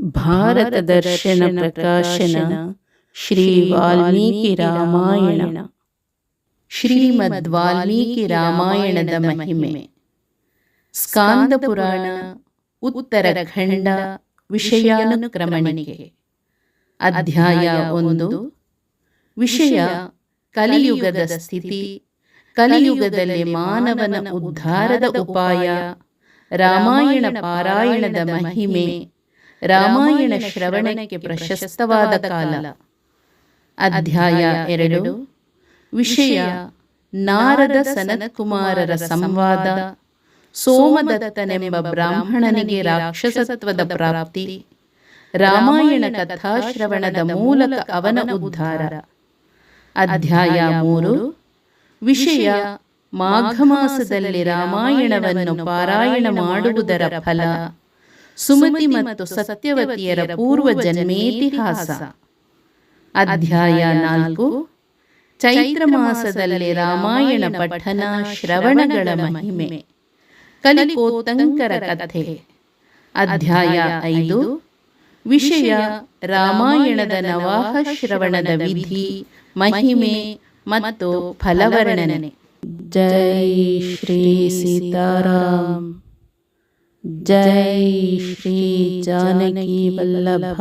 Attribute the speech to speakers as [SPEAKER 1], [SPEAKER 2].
[SPEAKER 1] ಭಾರತ ದರ್ಶನ ಪ್ರಕಾಶನ ಶ್ರೀ ವಾಲ್ಮೀಕಿ ರಾಮಾಯಣ ಶ್ರೀಮದ್ ವಾಲ್ಮೀಕಿ ರಾಮಾಯಣದ ಮಹಿಮೆ। ಸ್ಕಾಂದ ಪುರಾಣ ಉತ್ತರ ಖಂಡ ವಿಷಯಾನುಕ್ರಮಣಿಕೆ। ಅಧ್ಯಾಯ ಒಂದು। ವಿಷಯ ಕಲಿಯುಗದ ಸ್ಥಿತಿ ಕಲಿಯುಗದಲ್ಲಿ ಮಾನವನ ಉದ್ಧಾರದ ಉಪಾಯ. ರಾಮಾಯಣ ಪಾರಾಯಣದ ಮಹಿಮೆ. ರಾಮಾಯಣ ಶ್ರವಣಕ್ಕೆ ಪ್ರಶಸ್ತವಾದ ಕಾಲ. ಅಧ್ಯಾಯ ಎರಡು. ವಿಷಯ ನಾರದ ಸನತ್ಕುಮಾರರ ಸಂವಾದ. ಸೋಮದತ್ತನೆಂಬ ಬ್ರಾಹ್ಮಣನಿಗೆ ರಾಕ್ಷಸತ್ವದ ಪ್ರಾಪ್ತಿ. ರಾಮಾಯಣ ಕಥಾಶ್ರವಣದ ಮೂಲಕ ಅವನ ಉದ್ಧಾರ. ಅಧ್ಯಾಯ ಮೂರು. ವಿಷಯ ಮಾಘ ಮಾಸದಲ್ಲಿ ರಾಮಾಯಣವನ್ನು ಪಾರಾಯಣ ಮಾಡುವುದರ ಫಲ. ಸುಮತಿ ಮತ್ತು ಸತ್ಯವತಿಯರ ಪೂರ್ವ ಜನ್ಮೇತಿಹಾಸ ಅಧ್ಯಾಯ ನಾಲ್ಕು. ಚೈತ್ರ ಮಾಸದಲ್ಲಿ ರಾಮಾಯಣ ಪಠನ ಶ್ರವಣಗಳ ಮಹಿಮೆ. ಕಲಿಕೋತ್ತಂಕರ ಕಥೆ. ಅಧ್ಯಾಯ ಐದು. ವಿಷಯ ರಾಮಾಯಣದ ನವಾಹ ಶ್ರವಣದ ವಿಧಿ. ಮಹಿಮೆ ಮತ್ತು ಫಲವರ್ಣನೆ ಜೈ ಶ್ರೀ ಸೀತಾರಾಮ್ ಜೈ ಶ್ರೀ ಜಾನಕಿ ವಲ್ಲಭ